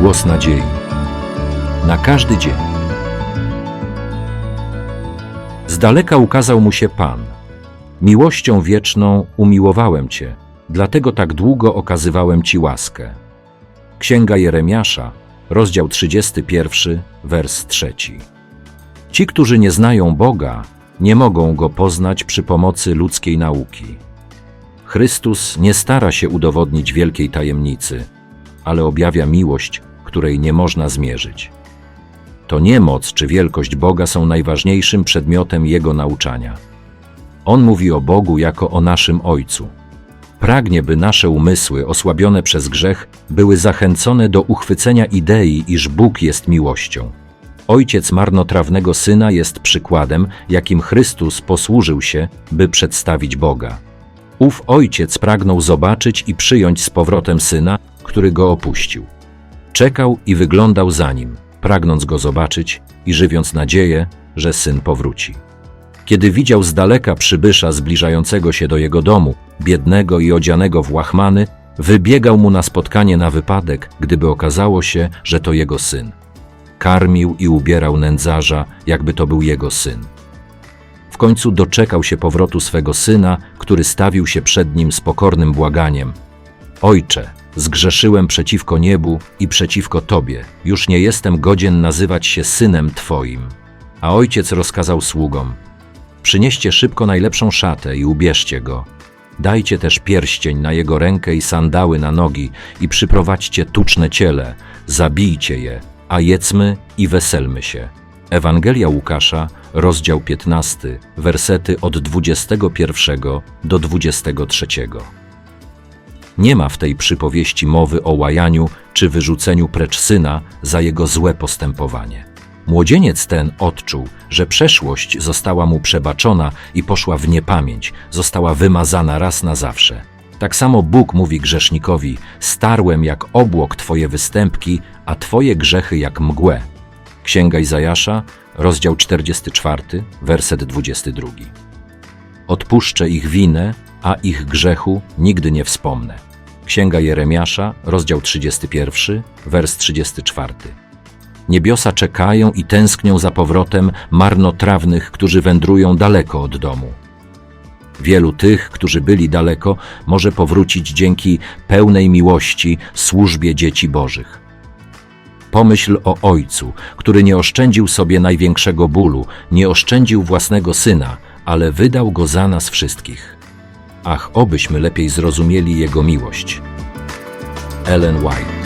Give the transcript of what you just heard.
głos nadziei. Na każdy dzień. Z daleka ukazał mu się Pan. Miłością wieczną umiłowałem Cię, dlatego tak długo okazywałem Ci łaskę. Księga Jeremiasza, rozdział 31, wers 3. Ci, którzy nie znają Boga, nie mogą Go poznać przy pomocy ludzkiej nauki. Chrystus nie stara się udowodnić wielkiej tajemnicy, ale objawia miłość, której nie można zmierzyć. To nie moc czy wielkość Boga są najważniejszym przedmiotem Jego nauczania. On mówi o Bogu jako o naszym Ojcu. Pragnie, by nasze umysły, osłabione przez grzech, były zachęcone do uchwycenia idei, iż Bóg jest miłością. Ojciec marnotrawnego syna jest przykładem, jakim Chrystus posłużył się, by przedstawić Boga. Ów ojciec pragnął zobaczyć i przyjąć z powrotem syna, który go opuścił. Czekał i wyglądał za nim, pragnąc go zobaczyć i żywiąc nadzieję, że syn powróci. Kiedy widział z daleka przybysza zbliżającego się do jego domu, biednego i odzianego w łachmany, wybiegał mu na spotkanie na wypadek, gdyby okazało się, że to jego syn. Karmił i ubierał nędzarza, jakby to był jego syn. W końcu doczekał się powrotu swego syna, który stawił się przed nim z pokornym błaganiem. Ojcze, zgrzeszyłem przeciwko niebu i przeciwko Tobie. Już nie jestem godzien nazywać się synem Twoim. A ojciec rozkazał sługom: Przynieście szybko najlepszą szatę i ubierzcie go. Dajcie też pierścień na jego rękę i sandały na nogi i przyprowadźcie tuczne ciele, zabijcie je, a jedzmy i weselmy się. Ewangelia Łukasza, rozdział 15, wersety od 21 do 23. Nie ma w tej przypowieści mowy o łajaniu czy wyrzuceniu precz syna za jego złe postępowanie. Młodzieniec ten odczuł, że przeszłość została mu przebaczona i poszła w niepamięć, została wymazana raz na zawsze. Tak samo Bóg mówi grzesznikowi: Starłem jak obłok twoje występki, a twoje grzechy jak mgłę. Księga Izajasza, rozdział 44, werset 22. Odpuszczę ich winę, a ich grzechu nigdy nie wspomnę. Księga Jeremiasza, rozdział 31, wers 34. Niebiosa czekają i tęsknią za powrotem marnotrawnych, którzy wędrują daleko od domu. Wielu tych, którzy byli daleko, może powrócić dzięki pełnej miłości służbie dzieci Bożych. Pomyśl o Ojcu, który nie oszczędził sobie największego bólu, nie oszczędził własnego Syna, ale wydał Go za nas wszystkich. Ach, obyśmy lepiej zrozumieli Jego miłość. Ellen White